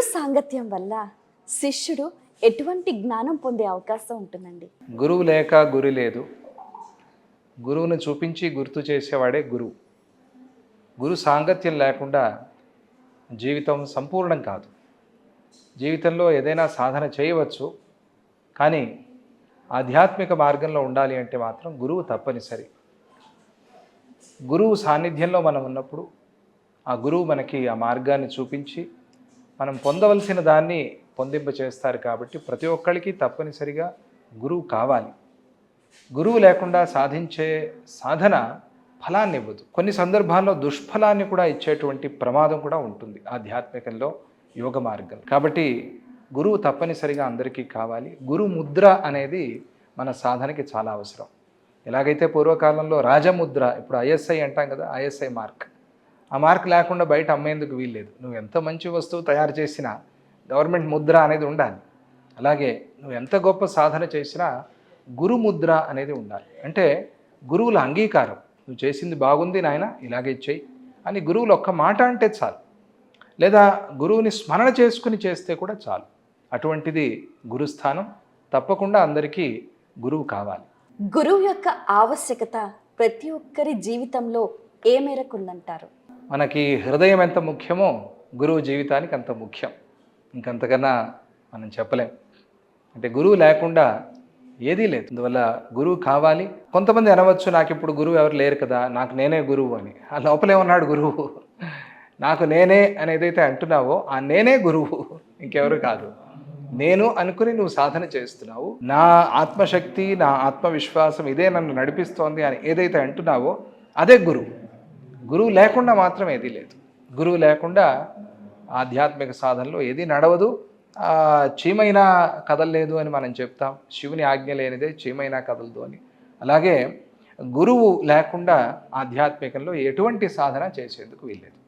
గురు సాంగత్యం వల్ల శిష్యుడు ఎటువంటి జ్ఞానం పొందే అవకాశం ఉంటుందండి? గురువు లేక గురి లేదు. గురువును చూపించి గుర్తు చేసేవాడే గురువు గురు సాంగత్యం లేకుండా జీవితం సంపూర్ణం కాదు. జీవితంలో ఏదైనా సాధన చేయవచ్చు కానీ ఆధ్యాత్మిక మార్గంలో ఉండాలి అంటే మాత్రం గురువు తప్పనిసరి. గురువు సాన్నిధ్యంలో మనం ఉన్నప్పుడు ఆ గురువు మనకి ఆ మార్గాన్ని చూపించి మనం పొందవలసిన దాన్ని పొందింప చేస్తారు కాబట్టి ప్రతి ఒక్కరికి తప్పనిసరిగా గురువు కావాలి. గురువు లేకుండా సాధించే సాధన ఫలాన్ని ఇవ్వదు. కొన్ని సందర్భాల్లో దుష్ఫలాన్ని కూడా ఇచ్చేటువంటి ప్రమాదం కూడా ఉంటుంది ఆధ్యాత్మికంలో యోగ మార్గం. కాబట్టి గురువు తప్పనిసరిగా అందరికీ కావాలి. గురు ముద్ర అనేది మన సాధనకి చాలా అవసరం. ఎలాగైతే పూర్వకాలంలో రాజముద్ర ఇప్పుడు ఐఎస్ఐ అంటాం కదా ఐఎస్ఐ మార్క్. ఆ మార్క్ లేకుండా బయట అమ్మేందుకు వీల్లేదు. నువ్వు ఎంత మంచి వస్తువు తయారు చేసినా గవర్నమెంట్ ముద్ర అనేది ఉండాలి. అలాగే నువ్వు ఎంత గొప్ప సాధన చేసినా గురు ముద్ర అనేది ఉండాలి. అంటే గురువుల అంగీకారం. నువ్వు చేసింది బాగుంది నాయన ఇలాగే చెయ్యి అని గురువులు ఒక్క మాట అంటే చాలు. లేదా గురువుని స్మరణ చేసుకుని చేస్తే కూడా చాలు. అటువంటిది గురుస్థానం. తప్పకుండా అందరికీ గురువు కావాలి. గురువు యొక్క ఆవశ్యకత ప్రతి ఒక్కరి జీవితంలో ఏ మేరకు ఉందంటారు? మనకి హృదయం ఎంత ముఖ్యమో గురువు జీవితానికి అంత ముఖ్యం. ఇంకంతకన్నా మనం చెప్పలేం. అంటే గురువు లేకుండా ఏదీ లేదు. అందువల్ల గురువు కావాలి. కొంతమంది అనవచ్చు నాకు ఇప్పుడు గురువు ఎవరు లేరు కదా నాకు నేనే గురువు అని. ఆ లోపలే ఉన్నాడు గురువు. నాకు నేనే అని ఏదైతే అంటున్నావో ఆ నేనే గురువు. ఇంకెవరు కాదు. నేను అనుకుని నువ్వు సాధన చేస్తున్నావు. నా ఆత్మశక్తి నా ఆత్మవిశ్వాసం ఇదే నన్ను నడిపిస్తోంది అని ఏదైతే అంటున్నావో అదే గురువు. గురువు లేకుండా మాత్రం ఏదీ లేదు. గురువు లేకుండా ఆధ్యాత్మిక సాధనలో ఏది నడవదు. చీమైన కథలు కదలలేదు అని మనం చెప్తాం. శివుని ఆజ్ఞ లేనిదే చీమైన కదలదు అని. అలాగే గురువు లేకుండా ఆధ్యాత్మికంలో ఎటువంటి సాధన చేసేందుకు వీల్లేదు.